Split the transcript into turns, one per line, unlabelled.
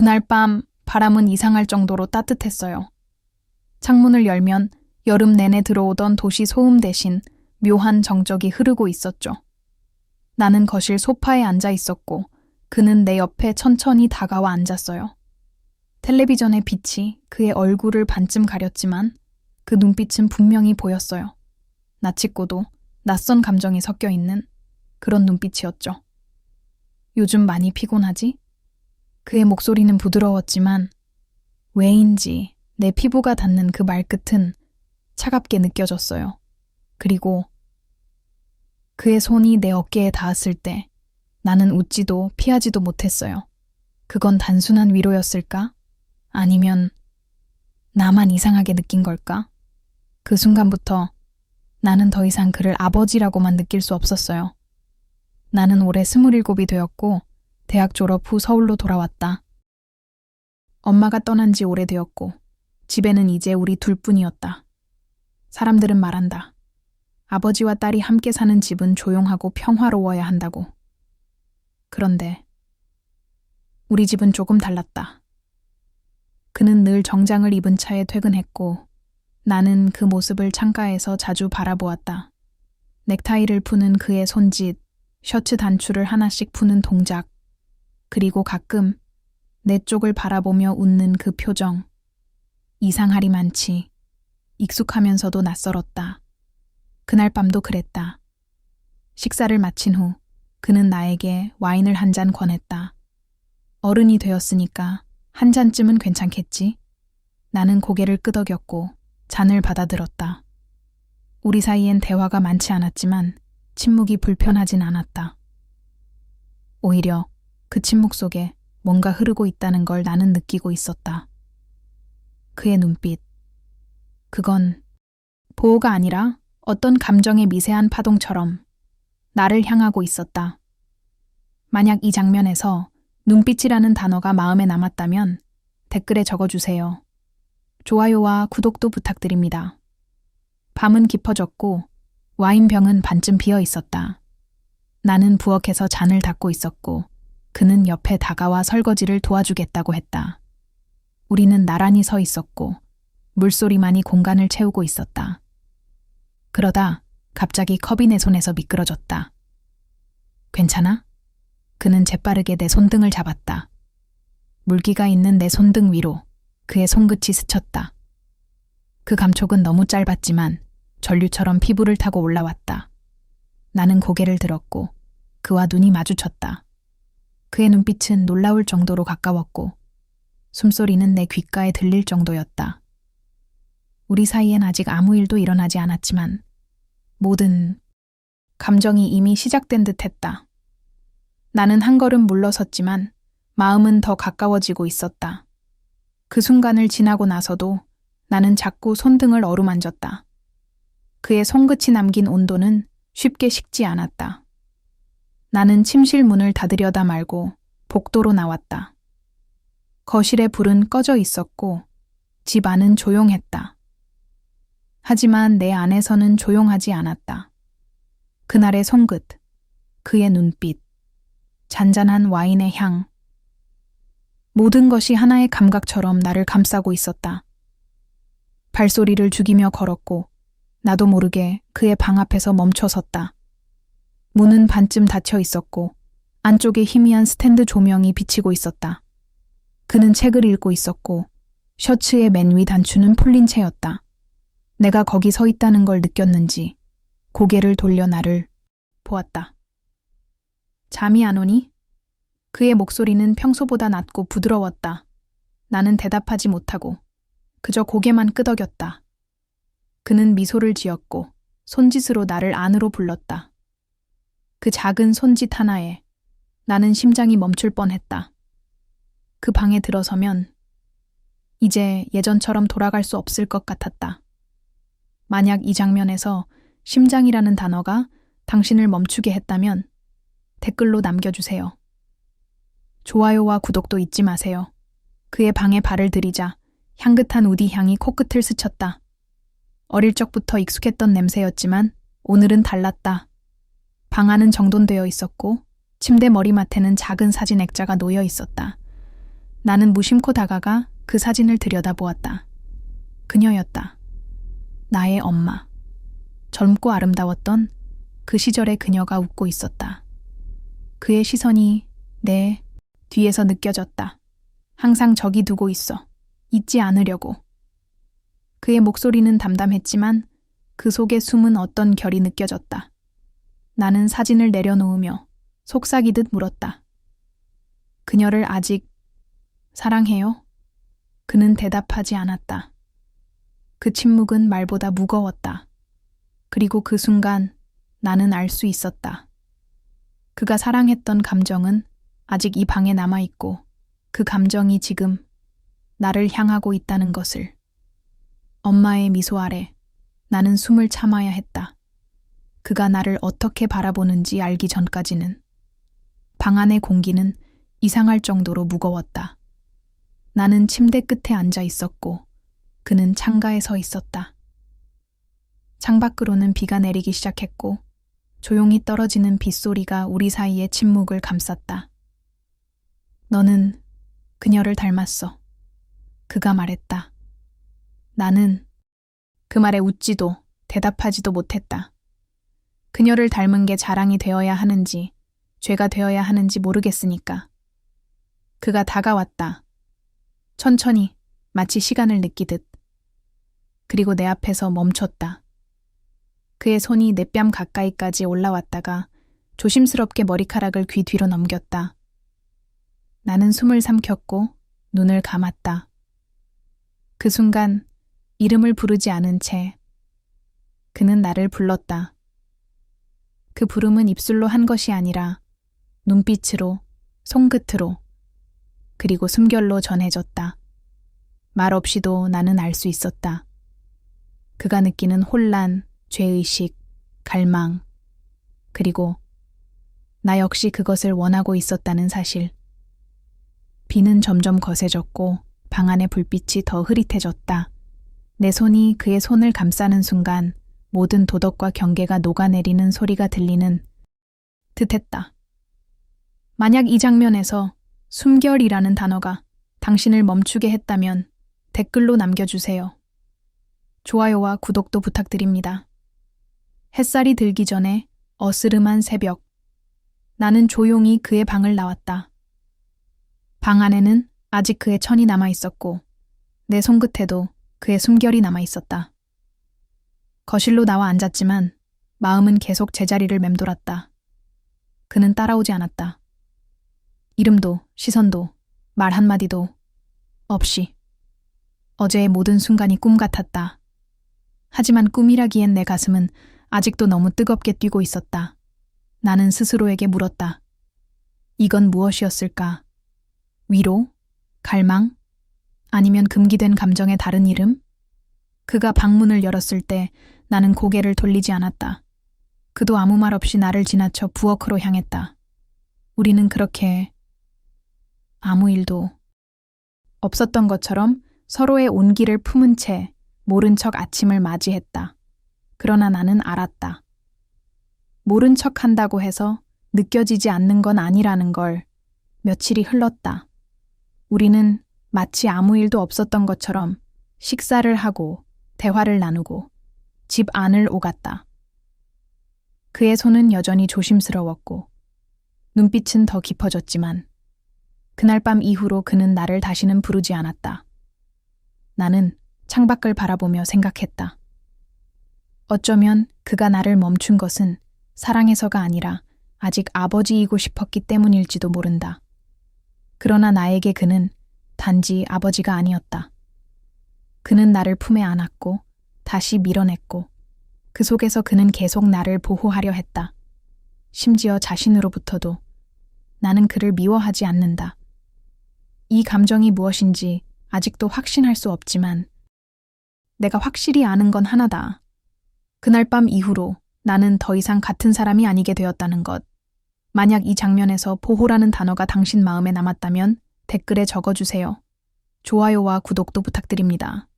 그날 밤 바람은 이상할 정도로 따뜻했어요. 창문을 열면 여름 내내 들어오던 도시 소음 대신 묘한 정적이 흐르고 있었죠. 나는 거실 소파에 앉아 있었고 그는 내 옆에 천천히 다가와 앉았어요. 텔레비전의 빛이 그의 얼굴을 반쯤 가렸지만 그 눈빛은 분명히 보였어요. 나치고도 낯선 감정이 섞여 있는 그런 눈빛이었죠. 요즘 많이 피곤하지? 그의 목소리는 부드러웠지만 왜인지 내 피부가 닿는 그 말끝은 차갑게 느껴졌어요. 그리고 그의 손이 내 어깨에 닿았을 때 나는 웃지도 피하지도 못했어요. 그건 단순한 위로였을까? 아니면 나만 이상하게 느낀 걸까? 그 순간부터 나는 더 이상 그를 아버지라고만 느낄 수 없었어요. 나는 올해 스물일곱이 되었고 대학 졸업 후 서울로 돌아왔다. 엄마가 떠난 지 오래되었고 집에는 이제 우리 둘뿐이었다. 사람들은 말한다. 아버지와 딸이 함께 사는 집은 조용하고 평화로워야 한다고. 그런데 우리 집은 조금 달랐다. 그는 늘 정장을 입은 차에 퇴근했고 나는 그 모습을 창가에서 자주 바라보았다. 넥타이를 푸는 그의 손짓, 셔츠 단추를 하나씩 푸는 동작, 그리고 가끔 내 쪽을 바라보며 웃는 그 표정. 이상하리 많지. 익숙하면서도 낯설었다. 그날 밤도 그랬다. 식사를 마친 후 그는 나에게 와인을 한 잔 권했다. 어른이 되었으니까 한 잔쯤은 괜찮겠지? 나는 고개를 끄덕였고 잔을 받아들었다. 우리 사이엔 대화가 많지 않았지만 침묵이 불편하진 않았다. 오히려 그 침묵 속에 뭔가 흐르고 있다는 걸 나는 느끼고 있었다. 그의 눈빛. 그건 보호가 아니라 어떤 감정의 미세한 파동처럼 나를 향하고 있었다. 만약 이 장면에서 눈빛이라는 단어가 마음에 남았다면 댓글에 적어주세요. 좋아요와 구독도 부탁드립니다. 밤은 깊어졌고 와인병은 반쯤 비어 있었다. 나는 부엌에서 잔을 닦고 있었고 그는 옆에 다가와 설거지를 도와주겠다고 했다. 우리는 나란히 서 있었고 물소리만이 공간을 채우고 있었다. 그러다 갑자기 컵이 내 손에서 미끄러졌다. 괜찮아? 그는 재빠르게 내 손등을 잡았다. 물기가 있는 내 손등 위로 그의 손끝이 스쳤다. 그 감촉은 너무 짧았지만 전류처럼 피부를 타고 올라왔다. 나는 고개를 들었고 그와 눈이 마주쳤다. 그의 눈빛은 놀라울 정도로 가까웠고 숨소리는 내 귓가에 들릴 정도였다. 우리 사이엔 아직 아무 일도 일어나지 않았지만 모든 감정이 이미 시작된 듯 했다. 나는 한 걸음 물러섰지만 마음은 더 가까워지고 있었다. 그 순간을 지나고 나서도 나는 자꾸 손등을 어루만졌다. 그의 손끝이 남긴 온도는 쉽게 식지 않았다. 나는 침실 문을 닫으려다 말고 복도로 나왔다. 거실의 불은 꺼져 있었고 집 안은 조용했다. 하지만 내 안에서는 조용하지 않았다. 그날의 손끝, 그의 눈빛, 잔잔한 와인의 향, 모든 것이 하나의 감각처럼 나를 감싸고 있었다. 발소리를 죽이며 걸었고 나도 모르게 그의 방 앞에서 멈춰 섰다. 문은 반쯤 닫혀 있었고 안쪽에 희미한 스탠드 조명이 비치고 있었다. 그는 책을 읽고 있었고 셔츠의 맨 위 단추는 풀린 채였다. 내가 거기 서 있다는 걸 느꼈는지 고개를 돌려 나를 보았다. 잠이 안 오니? 그의 목소리는 평소보다 낮고 부드러웠다. 나는 대답하지 못하고 그저 고개만 끄덕였다. 그는 미소를 지었고 손짓으로 나를 안으로 불렀다. 그 작은 손짓 하나에 나는 심장이 멈출 뻔했다. 그 방에 들어서면 이제 예전처럼 돌아갈 수 없을 것 같았다. 만약 이 장면에서 심장이라는 단어가 당신을 멈추게 했다면 댓글로 남겨주세요. 좋아요와 구독도 잊지 마세요. 그의 방에 발을 들이자 향긋한 우디 향이 코끝을 스쳤다. 어릴 적부터 익숙했던 냄새였지만 오늘은 달랐다. 방 안은 정돈되어 있었고 침대 머리맡에는 작은 사진 액자가 놓여 있었다. 나는 무심코 다가가 그 사진을 들여다보았다. 그녀였다. 나의 엄마. 젊고 아름다웠던 그 시절의 그녀가 웃고 있었다. 그의 시선이 내 뒤에서 느껴졌다. 항상 저기 두고 있어. 잊지 않으려고. 그의 목소리는 담담했지만 그 속에 숨은 어떤 결이 느껴졌다. 나는 사진을 내려놓으며 속삭이듯 물었다. 그녀를 아직 사랑해요? 그는 대답하지 않았다. 그 침묵은 말보다 무거웠다. 그리고 그 순간 나는 알 수 있었다. 그가 사랑했던 감정은 아직 이 방에 남아있고 그 감정이 지금 나를 향하고 있다는 것을. 엄마의 미소 아래 나는 숨을 참아야 했다. 그가 나를 어떻게 바라보는지 알기 전까지는. 방 안의 공기는 이상할 정도로 무거웠다. 나는 침대 끝에 앉아 있었고 그는 창가에 서 있었다. 창밖으로는 비가 내리기 시작했고 조용히 떨어지는 빗소리가 우리 사이의 침묵을 감쌌다. 너는 그녀를 닮았어. 그가 말했다. 나는 그 말에 웃지도 대답하지도 못했다. 그녀를 닮은 게 자랑이 되어야 하는지 죄가 되어야 하는지 모르겠으니까. 그가 다가왔다. 천천히 마치 시간을 느끼듯. 그리고 내 앞에서 멈췄다. 그의 손이 내 뺨 가까이까지 올라왔다가 조심스럽게 머리카락을 귀 뒤로 넘겼다. 나는 숨을 삼켰고 눈을 감았다. 그 순간 이름을 부르지 않은 채 그는 나를 불렀다. 그 부름은 입술로 한 것이 아니라 눈빛으로, 손끝으로, 그리고 숨결로 전해졌다. 말 없이도 나는 알 수 있었다. 그가 느끼는 혼란, 죄의식, 갈망, 그리고 나 역시 그것을 원하고 있었다는 사실. 비는 점점 거세졌고 방 안의 불빛이 더 흐릿해졌다. 내 손이 그의 손을 감싸는 순간 모든 도덕과 경계가 녹아내리는 소리가 들리는 듯했다. 만약 이 장면에서 숨결이라는 단어가 당신을 멈추게 했다면 댓글로 남겨주세요. 좋아요와 구독도 부탁드립니다. 햇살이 들기 전에 어스름한 새벽. 나는 조용히 그의 방을 나왔다. 방 안에는 아직 그의 천이 남아 있었고, 내 손끝에도 그의 숨결이 남아 있었다. 거실로 나와 앉았지만 마음은 계속 제자리를 맴돌았다. 그는 따라오지 않았다. 이름도 시선도 말 한마디도 없이 어제의 모든 순간이 꿈 같았다. 하지만 꿈이라기엔 내 가슴은 아직도 너무 뜨겁게 뛰고 있었다. 나는 스스로에게 물었다. 이건 무엇이었을까? 위로? 갈망? 아니면 금기된 감정의 다른 이름? 그가 방문을 열었을 때 나는 고개를 돌리지 않았다. 그도 아무 말 없이 나를 지나쳐 부엌으로 향했다. 우리는 그렇게 아무 일도 없었던 것처럼 서로의 온기를 품은 채 모른 척 아침을 맞이했다. 그러나 나는 알았다. 모른 척 한다고 해서 느껴지지 않는 건 아니라는 걸 며칠이 흘렀다. 우리는 마치 아무 일도 없었던 것처럼 식사를 하고 대화를 나누고 집 안을 오갔다. 그의 손은 여전히 조심스러웠고 눈빛은 더 깊어졌지만 그날 밤 이후로 그는 나를 다시는 부르지 않았다. 나는 창밖을 바라보며 생각했다. 어쩌면 그가 나를 멈춘 것은 사랑해서가 아니라 아직 아버지이고 싶었기 때문일지도 모른다. 그러나 나에게 그는 단지 아버지가 아니었다. 그는 나를 품에 안았고 다시 밀어냈고 그 속에서 그는 계속 나를 보호하려 했다. 심지어 자신으로부터도 나는 그를 미워하지 않는다. 이 감정이 무엇인지 아직도 확신할 수 없지만 내가 확실히 아는 건 하나다. 그날 밤 이후로 나는 더 이상 같은 사람이 아니게 되었다는 것. 만약 이 장면에서 보호라는 단어가 당신 마음에 남았다면 댓글에 적어주세요. 좋아요와 구독도 부탁드립니다.